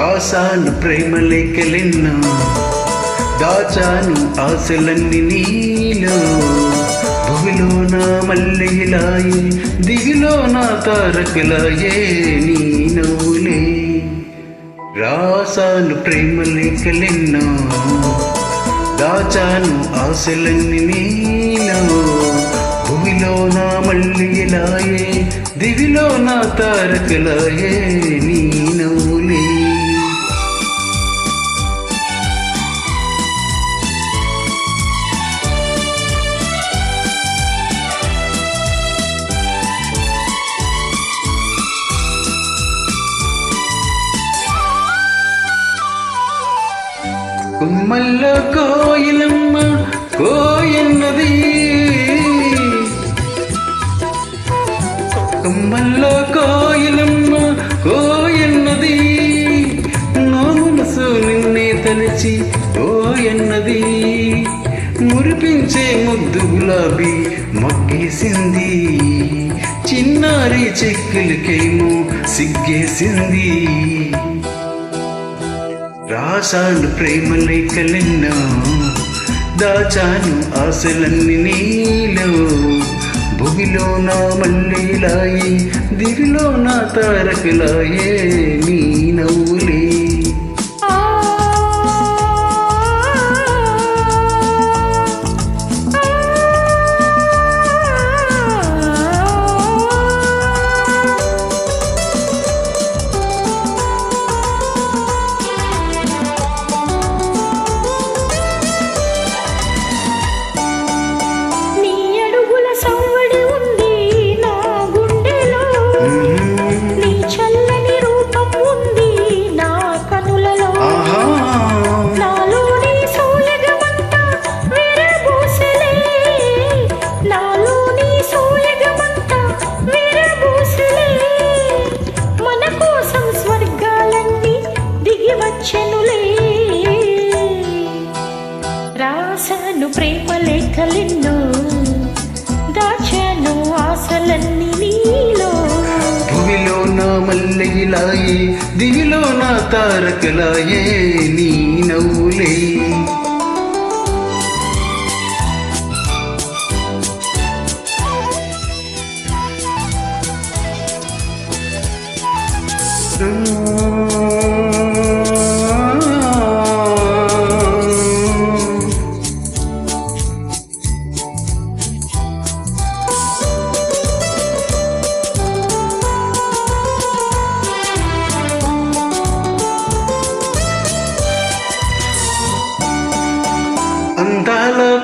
రాసాను ప్రేమ లేఖలెన్నో దాచాను ఆశలన్నీ నీలో. భూమిలో నా మల్లెలాయి దిగిలో నా తారకలాయే నీ నవ్వులే. రాసాను ప్రేమ లేఖలెన్నో దాచాను ఆశలన్నీ నీలో. భూమిలో నా మల్లెలాయే దివిలో నా తారకలాయే కుమ్మల్లో కోయిలమ్మ కోయన్నది. కుమ్మల్లో కోయిలమ్మ కోయన్నది. నా మనసు నిన్నే తలచి కోయన్నది. మురిపించే ముద్దు గులాబీ మొగ్గేసింది చిన్నారి చెక్కులకేమో సిగ్గేసింది. రాసాను ప్రేమ లేఖలెన్నో దాచాను ఆశలన్నీ నీలో. భూమిలో నా మల్లెలాయి దివిలో నా తారకలాయే నీ నవ్వులే రేఖలెన్నో దాచాను ఆశలన్నీ నీలో. భూమిలో నా మల్లెలాయే దివిలో నా తారకలాయే నీ నవ్వులే.